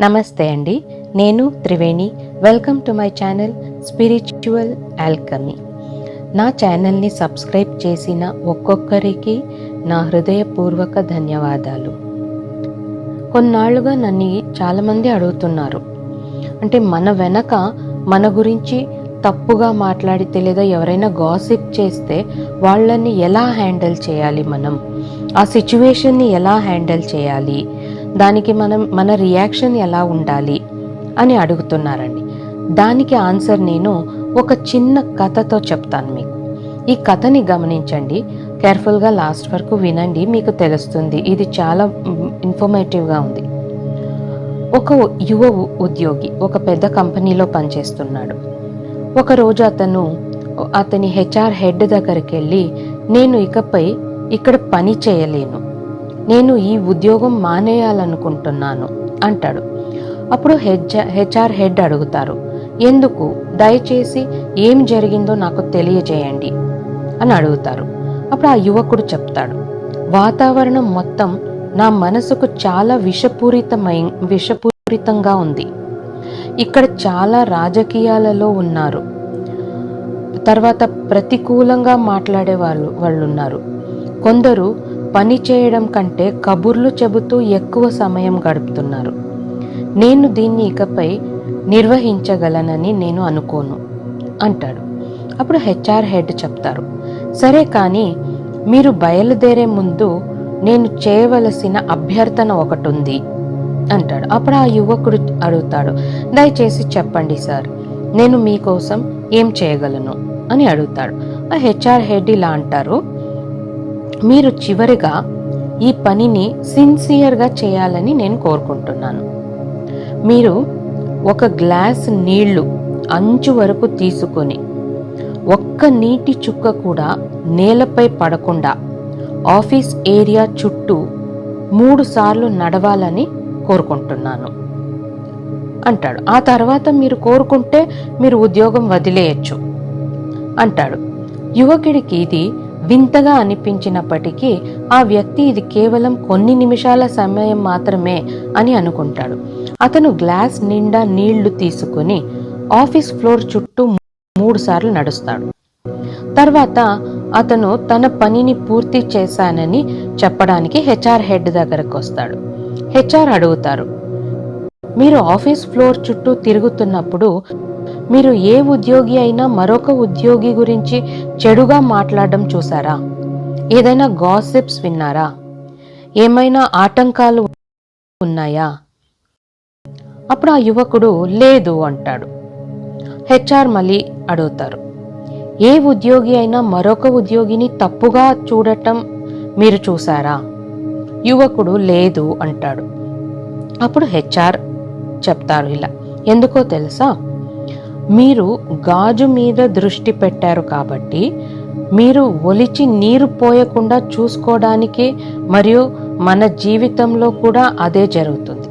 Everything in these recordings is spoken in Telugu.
నమస్తే అండి నేను Triveni. Welcome to my channel spiritual alchemy నా ఛానల్ని సబ్స్క్రైబ్ చేసిన ఒక్కొక్కరికి నా హృదయపూర్వక ధన్యవాదాలు. కొన్నాళ్ళుగా నన్ను చాలామంది అడుగుతున్నారు అంటే మన వెనక మన గురించి తప్పుగా మాట్లాడితే లేదా ఎవరైనా గాసిప్ చేస్తే వాళ్ళని ఎలా హ్యాండిల్ చేయాలి మనం? ఆ సిచ్యువేషన్ని ఎలా హ్యాండిల్ చేయాలి? దానికి మనం మన రియాక్షన్ ఎలా ఉండాలి అని అడుగుతున్నారండి. దానికి ఆన్సర్ నేను ఒక చిన్న కథతో చెప్తాను మీకు. ఈ కథని గమనించండి. కేర్ఫుల్గా లాస్ట్ వరకు వినండి. మీకు తెలుస్తుంది. ఇది చాలా ఇన్ఫర్మేటివ్గా ఉంది. ఒక యువ ఉద్యోగి ఒక పెద్ద కంపెనీలో పనిచేస్తున్నాడు. ఒకరోజు అతను అతని హెచ్ఆర్ హెడ్ దగ్గరికి వెళ్ళి నేను ఇకపై ఇక్కడ పని చేయలేను. నేను ఈ ఉద్యోగం మానేయాలనుకుంటున్నాను అంటాడు. అప్పుడు హెచ్ హెచ్ఆర్ హెడ్ అడుగుతారు ఎందుకు? దయచేసి ఏం జరిగిందో నాకు తెలియజేయండి అని అడుగుతారు. అప్పుడు ఆ యువకుడు చెప్తాడు వాతావరణం మొత్తం నా మనసుకు చాలా విషపూరితమై విషపూరితంగా ఉంది. ఇక్కడ చాలా రాజకీయాలలో ఉన్నారు. తర్వాత ప్రతికూలంగా మాట్లాడే వాళ్ళు వాళ్ళు ఉన్నారు కొందరు పని చేయడం కంటే కబుర్లు చెబుతూ ఎక్కువ సమయం గడుపుతున్నారు. నేను దీన్ని ఇకపై నిర్వహించగలనని నేను అనుకోను అంటాడు. అప్పుడు హెచ్ఆర్ హెడ్ చెప్తారు సరే కానీ మీరు బయలుదేరే ముందు నేను చేయవలసిన అభ్యర్థన ఒకటి ఉంది అంటాడు. అప్పుడు ఆ యువకుడు అడుగుతాడు దయచేసి చెప్పండి సార్ నేను మీకోసం ఏం చేయగలను అని అడుగుతాడు. ఆ హెచ్ఆర్ హెడ్ ఇలా అంటారు మీరు చివరిగా ఈ పనిని సిన్సియర్గా చేయాలని నేను కోరుకుంటున్నాను. మీరు ఒక గ్లాస్ నీళ్ళు అంచు వరకు తీసుకొని ఒక్క నీటి చుక్క కూడా నేలపై పడకుండా ఆఫీస్ ఏరియా చుట్టూ మూడు సార్లు నడవాలని కోరుకుంటున్నాను. అంటాడు. ఆ తర్వాత మీరు కోరుకుంటే మీరు ఉద్యోగం వదిలేయచ్చు. అంటాడు. యువకుడికి ఇది వింతగా అనిపించినప్పటికీ ఆ వ్యక్తి ఇది కేవలం కొన్ని నిమిషాల సమయం మాత్రమే అని అనుకుంటాడు. అతను గ్లాస్ నిండా నీళ్ళు తీసుకుని ఆఫీస్ ఫ్లోర్ చుట్టూ మూడు సార్లు నడుస్తాడు. తర్వాత అతను తన పనిని పూర్తి చేశానని చెప్పడానికి హెచ్ఆర్ హెడ్ దగ్గరకు వస్తాడు. హెచ్ఆర్ అడుగుతారు మీరు ఆఫీస్ ఫ్లోర్ చుట్టూ తిరుగుతున్నప్పుడు మీరు ఏ ఉద్యోగి అయినా మరొక ఉద్యోగి గురించి చెడుగా మాట్లాడడం చూసారా ఏదైనా గాసిప్స్ విన్నారా? ఏమైనా ఆటంకాలు ఉన్నాయా? అప్పుడు ఆ యువకుడు లేదు అంటాడు. హెచ్ఆర్ మళ్ళీ అడుగుతారు. ఏ ఉద్యోగి అయినా మరొక ఉద్యోగిని తప్పుగా చూడటం మీరు చూసారా యువకుడు లేదు అంటాడు. అప్పుడు హెచ్ఆర్ చెప్తారు ఇలా. ఎందుకో తెలుసా? మీరు గాజు మీద దృష్టి పెట్టారు కాబట్టి మీరు ఒలిచి నీరు పోయకుండా చూసుకోవడానికి మరియు మన జీవితంలో కూడా అదే జరుగుతుంది.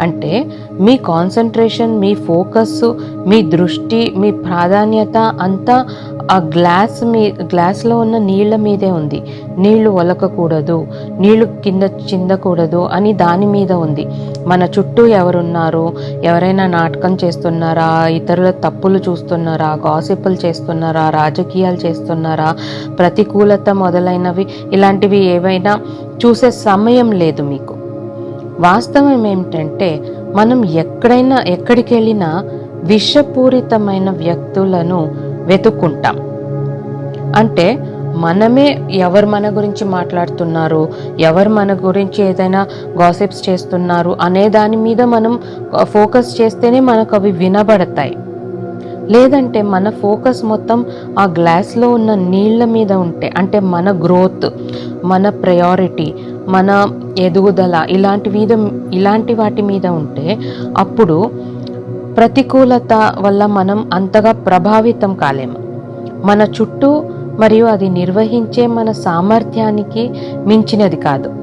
అంటే మీ కాన్సన్ట్రేషన్ మీ ఫోకస్ మీ దృష్టి మీ ప్రాధాన్యత అంతా ఆ గ్లాస్ మీ గ్లాస్లో ఉన్న నీళ్ళ మీదే ఉంది. నీళ్ళు ఒలకకూడదు నీళ్ళు కింద చిందకూడదు అని దాని మీద ఉంది. మన చుట్టూ ఎవరున్నారు ఎవరైనా నాటకం చేస్తున్నారా ఇతరుల తప్పులు చూస్తున్నారా గాసిపులు చేస్తున్నారా రాజకీయాలు చేస్తున్నారా ప్రతికూలత మొదలైనవి ఇలాంటివి ఏవైనా చూసే సమయం లేదు మీకు. వాస్తవం ఏమిటంటే మనం ఎక్కడైనా ఎక్కడికి వెళ్ళినా విషపూరితమైన వ్యక్తులను వెతుక్కుంటాం. అంటే మనమే ఎవరు మన గురించి మాట్లాడుతున్నారు ఎవరు మన గురించి ఏదైనా గాసిప్స్ చేస్తున్నారు అనే దాని మీద మనం ఫోకస్ చేస్తేనే మనకు అవి వినబడతాయి. లేదంటే మన ఫోకస్ మొత్తం ఆ గ్లాస్లో ఉన్న నీళ్ళ మీద ఉంటే అంటే మన గ్రోత్ మన ప్రయారిటీ మన ఎదుగుదల ఇలాంటి మీద ఇలాంటి వాటి మీద ఉంటే అప్పుడు ప్రతికూలత వల్ల మనం అంతగా ప్రభావితం కాలేము. మన చుట్టూ మరియు అది నిర్వహించే మన సామర్థ్యానికి మించినది కాదు.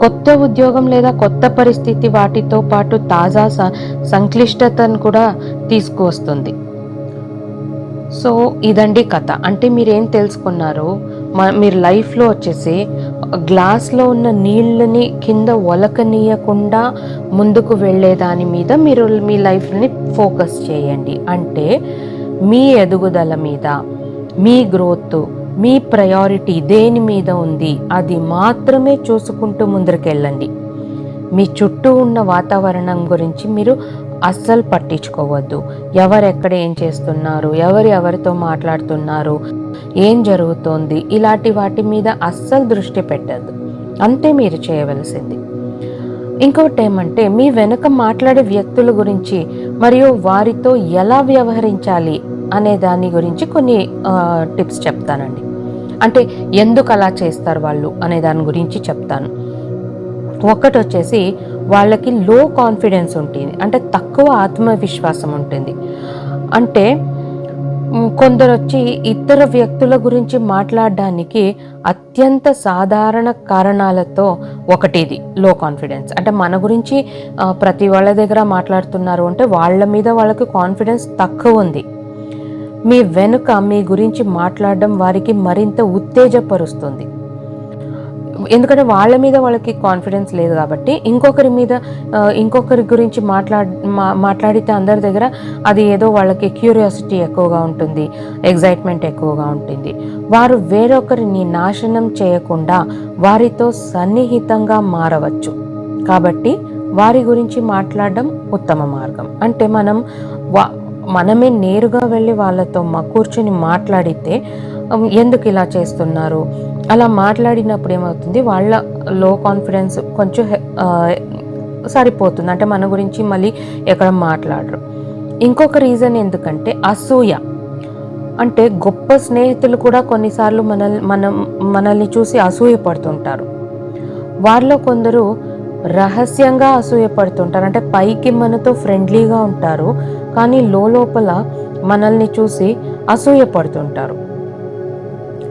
కొత్త ఉద్యోగం లేదా కొత్త పరిస్థితి వాటితో పాటు తాజా స- సంక్లిష్టతను కూడా తీసుకువస్తుంది. సో ఇదండి కథ. అంటే మీరేం తెలుసుకున్నారు మీరు లైఫ్లో వచ్చేసి గ్లాస్లో ఉన్న నీళ్ళని కింద ఒలకనీయకుండా ముందుకు వెళ్ళే దాని మీద మీరు మీ లైఫ్ని ఫోకస్ చేయండి. అంటే మీ ఎదుగుదల మీద మీ గ్రోత్ మీ ప్రయారిటీ దేని మీద ఉంది అది మాత్రమే చూసుకుంటూ ముందరికెళ్ళండి. మీ చుట్టూ ఉన్న వాతావరణం గురించి మీరు అస్సలు పట్టించుకోవద్దు. ఎవరెక్కడ ఏం చేస్తున్నారు ఎవరు ఎవరితో మాట్లాడుతున్నారు ఏం జరుగుతోంది? ఇలాంటి వాటి మీద అస్సలు దృష్టి పెట్టద్దు. అంతే మీరు చేయవలసింది. ఇంకొకటి ఏమంటే మీ వెనుక మాట్లాడే వ్యక్తుల గురించి మరియు వారితో ఎలా వ్యవహరించాలి అనే దాని గురించి కొన్ని టిప్స్ చెప్తానండి. అంటే ఎందుకు అలా చేస్తారు వాళ్ళు అనే దాని గురించి చెప్తాను. ఒకటి వచ్చేసి వాళ్ళకి లో కాన్ఫిడెన్స్ ఉంటుంది. అంటే తక్కువ ఆత్మవిశ్వాసం ఉంటుంది. అంటే కొందరు వచ్చి ఇతర వ్యక్తుల గురించి మాట్లాడడానికి అత్యంత సాధారణ కారణాలతో ఒకటి ఇది లో కాన్ఫిడెన్స్ అంటే మన గురించి ప్రతి వాళ్ళ దగ్గర మాట్లాడుతున్నారు అంటే వాళ్ళ మీద వాళ్ళకి కాన్ఫిడెన్స్ తక్కువ ఉంది. మీ వెనుక మీ గురించి మాట్లాడడం వారికి మరింత ఉత్తేజపరుస్తుంది. ఎందుకంటే వాళ్ళ మీద వాళ్ళకి కాన్ఫిడెన్స్ లేదు కాబట్టి ఇంకొకరి మీద ఇంకొకరి గురించి మాట్లాడ మాట్లాడితే అందరి దగ్గర అది ఏదో వాళ్ళకి క్యూరియాసిటీ ఎక్కువగా ఉంటుంది ఎగ్జైట్మెంట్ ఎక్కువగా ఉంటుంది. వారు వేరొకరిని నాశనం చేయకుండా వారితో సన్నిహితంగా మారవచ్చు. కాబట్టి వారి గురించి మాట్లాడడం ఉత్తమ మార్గం. అంటే మనం వా మనమే నేరుగా వెళ్ళి వాళ్ళతో మా కూర్చుని మాట్లాడితే ఎందుకు ఇలా చేస్తున్నారు? అలా మాట్లాడినప్పుడు ఏమవుతుంది? వాళ్ళ లో కాన్ఫిడెన్స్ కొంచెం సరిపోతుంది. అంటే మన గురించి మళ్ళీ ఎక్కడ మాట్లాడరు. ఇంకొక రీజన్ ఎందుకంటే అసూయ. అంటే గొప్ప స్నేహితులు కూడా కొన్నిసార్లు మన మనం మనల్ని చూసి అసూయ పడుతుంటారు వారిలో కొందరు రహస్యంగా అసూయ పడుతుంటారు అంటే పైకి మనతో ఫ్రెండ్లీగా ఉంటారు. కానీ లోపల మనల్ని చూసి అసూయ పడుతుంటారు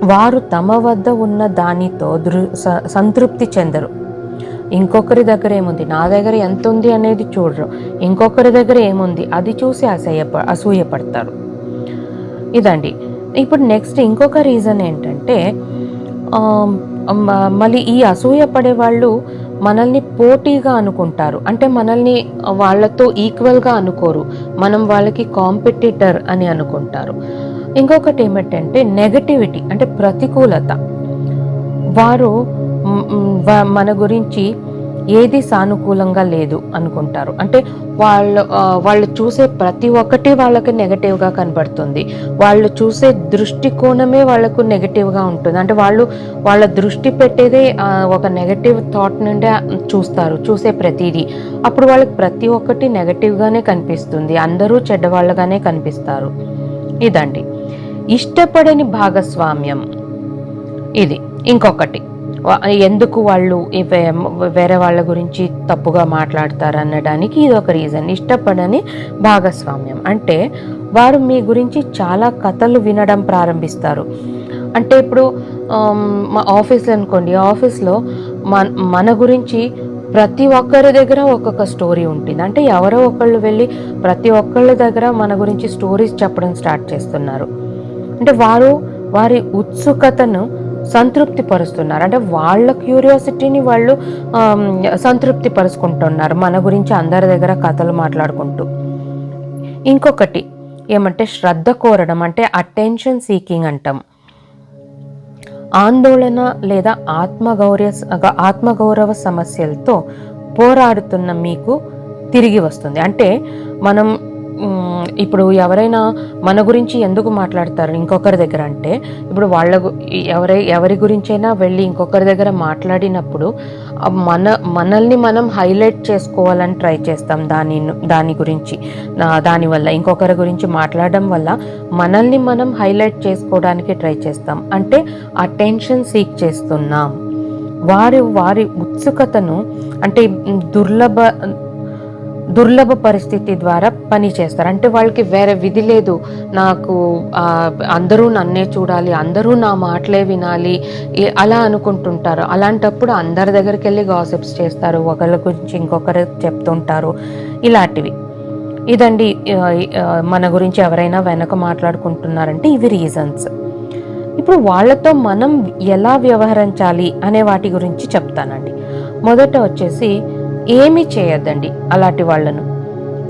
వారు తమ వద్ద ఉన్న దానితో దృ స- సంతృప్తి చెందరు. ఇంకొకరి దగ్గర ఏముంది? నా దగ్గర ఎంత ఉంది అనేది చూడరు. ఇంకొకరి దగ్గర ఏముంది? అది చూసి అసూయ అసూయపడతారు. ఇదండి. ఇప్పుడు నెక్స్ట్ ఇంకొక రీజన్ ఏంటంటే మళ్ళీ ఈ అసూయ పడే వాళ్ళు మనల్ని పోటీగా అనుకుంటారు. అంటే మనల్ని వాళ్ళతో ఈక్వల్గా అనుకోరు. మనం వాళ్ళకి కాంపిటీటర్ అని అనుకుంటారు. ఇంకొకటి ఏమిటంటే నెగటివిటీ అంటే ప్రతికూలత. వారు మన గురించి ఏది సానుకూలంగా లేదు అనుకుంటారు. అంటే వాళ్ళు వాళ్ళు చూసే ప్రతి ఒక్కటి వాళ్ళకి నెగటివ్గా కనబడుతుంది. వాళ్ళు చూసే దృష్టికోణమే వాళ్ళకు నెగటివ్గా ఉంటుంది. అంటే వాళ్ళు వాళ్ళ దృష్టి పెట్టేదే ఒక నెగటివ్ థాట్ నుండే చూస్తారు చూసే ప్రతిదీ. అప్పుడు వాళ్ళకి ప్రతి ఒక్కటి నెగటివ్గానే కనిపిస్తుంది. అందరూ చెడ్డవాళ్ళగానే కనిపిస్తారు. ఇదండి. ఇష్టపడని భాగస్వామ్యం. ఇది ఇంకొకటి. ఎందుకు వాళ్ళు వేరే వాళ్ళ గురించి తప్పుగా మాట్లాడతారు అనడానికి ఇది ఒక రీజన్. ఇష్టపడని భాగస్వామ్యం. అంటే వారు మీ గురించి చాలా కథలు వినడం ప్రారంభిస్తారు. అంటే ఇప్పుడు మా ఆఫీస్ అనుకోండి ఆఫీస్లో మన మన గురించి ప్రతి ఒక్కరి దగ్గర ఒక్కొక్క స్టోరీ ఉంటుంది. అంటే ఎవరో ఒకళ్ళు వెళ్ళి ప్రతి ఒక్కళ్ళ దగ్గర మన గురించి స్టోరీస్ చెప్పడం స్టార్ట్ చేస్తున్నారు. అంటే వారు వారి ఉత్సుకతను సంతృప్తి పరుస్తున్నారు అంటే వాళ్ళ క్యూరియాసిటీని వాళ్ళు సంతృప్తి పరుచుకుంటున్నారు మన గురించి అందరి దగ్గర కథలు మాట్లాడుకుంటూ. ఇంకొకటి ఏమంటే శ్రద్ధ కోరడం అంటే అటెన్షన్ సీకింగ్ అంటాం. ఆందోళన లేదా ఆత్మగౌరవ ఆత్మగౌరవ సమస్యలతో పోరాడుతున్న మీకు తిరిగి వస్తుంది. అంటే మనం ఇప్పుడు ఎవరైనా మన గురించి ఎందుకు మాట్లాడతారు? ఇంకొకరి దగ్గర అంటే ఇప్పుడు వాళ్ళ గు- ఎవరై ఎవరి గురించైనా వెళ్ళి ఇంకొకరి దగ్గర మాట్లాడినప్పుడు మన మనల్ని మనం హైలైట్ చేసుకోవాలని ట్రై చేస్తాం దాని దాని గురించి. నా- దానివల్ల ఇంకొకరి గురించి మాట్లాడడం వల్ల మనల్ని మనం హైలైట్ చేసుకోవడానికి ట్రై చేస్తాం. అంటే అటెన్షన్ సీక్ చేస్తున్నాం. వారి వారి ఉత్సుకతను అంటే దుర్లభ దుర్లభ పరిస్థితి ద్వారా పని చేస్తారు. అంటే వాళ్ళకి వేరే విధి లేదు. నాకు అందరూ నన్నే చూడాలి అందరూ నా మాటలే వినాలి అలా అనుకుంటుంటారు. అలాంటప్పుడు అందరి దగ్గరికి వెళ్ళి గాసిప్స్ చేస్తారు. ఒకరి గురించి ఇంకొకరు చెప్తుంటారు. ఇలాంటివి. ఇదండి మన గురించి ఎవరైనా వెనక మాట్లాడుకుంటున్నారంటే ఇవి రీజన్స్ ఇప్పుడు వాళ్ళతో మనం ఎలా వ్యవహరించాలి అనే వాటి గురించి చెప్తానండి. మొదట వచ్చేసి ఏమి చేయొద్దండి అలాంటి వాళ్ళను.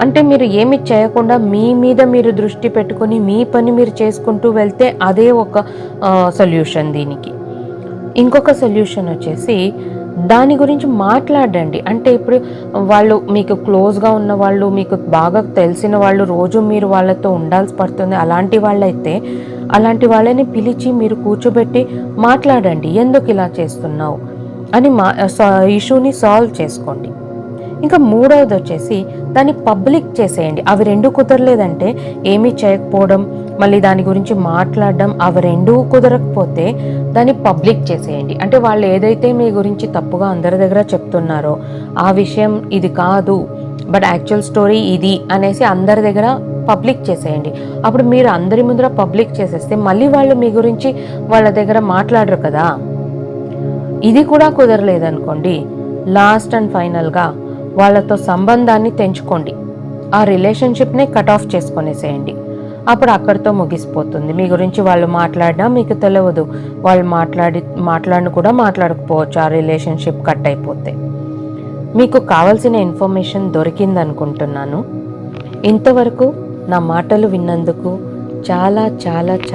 అంటే మీరు ఏమి చేయకుండా మీ మీద మీరు దృష్టి పెట్టుకొని మీ పని మీరు చేసుకుంటూ వెళ్తే అదే ఒక సొల్యూషన్ దీనికి. ఇంకొక సొల్యూషన్ వచ్చేసి దాని గురించి మాట్లాడండి. అంటే ఇప్పుడు వాళ్ళు మీకు క్లోజ్గా ఉన్న వాళ్ళు మీకు బాగా తెలిసిన వాళ్ళు రోజు మీరు వాళ్ళతో ఉండాల్సి పడుతుంది. అలాంటి వాళ్ళైతే అలాంటి వాళ్ళని పిలిచి మీరు కూర్చోబెట్టి మాట్లాడండి. ఎందుకు ఇలా చేస్తున్నావు? అని మా ఇష్యూని సాల్వ్ చేసుకోండి. ఇంకా మూడవది వచ్చేసి దాన్ని పబ్లిక్ చేసేయండి. అవి రెండు కుదరలేదంటే ఏమీ చేయకపోవడం మళ్ళీ దాని గురించి మాట్లాడడం అవి రెండు కుదరకపోతే దాన్ని పబ్లిక్ చేసేయండి. అంటే వాళ్ళు ఏదైతే మీ గురించి తప్పుగా అందరి దగ్గర చెప్తున్నారో ఆ విషయం ఇది కాదు బట్ యాక్చువల్ స్టోరీ ఇది అనేసి అందరి దగ్గర పబ్లిక్ చేసేయండి. అప్పుడు మీరు అందరి ముందర పబ్లిక్ చేసేస్తే మళ్ళీ వాళ్ళు మీ గురించి వాళ్ళ దగ్గర మాట్లాడరు కదా. ఇది కూడా కుదరలేదనుకోండి లాస్ట్ అండ్ ఫైనల్గా వాళ్ళతో సంబంధాన్ని తెంచుకోండి. ఆ రిలేషన్షిప్నే కట్ ఆఫ్ చేసుకొనేసేయండి. అప్పుడు అక్కడితో ముగిసిపోతుంది. మీ గురించి వాళ్ళు మాట్లాడినా మీకు తెలియదు వాళ్ళు మాట్లాడి మాట్లాడిన కూడా మాట్లాడకపోవచ్చు. ఆ రిలేషన్షిప్ కట్ అయిపోతే. మీకు కావాల్సిన ఇన్ఫర్మేషన్ దొరికింది అనుకుంటున్నాను ఇంతవరకు నా మాటలు విన్నందుకు చాలా చాలా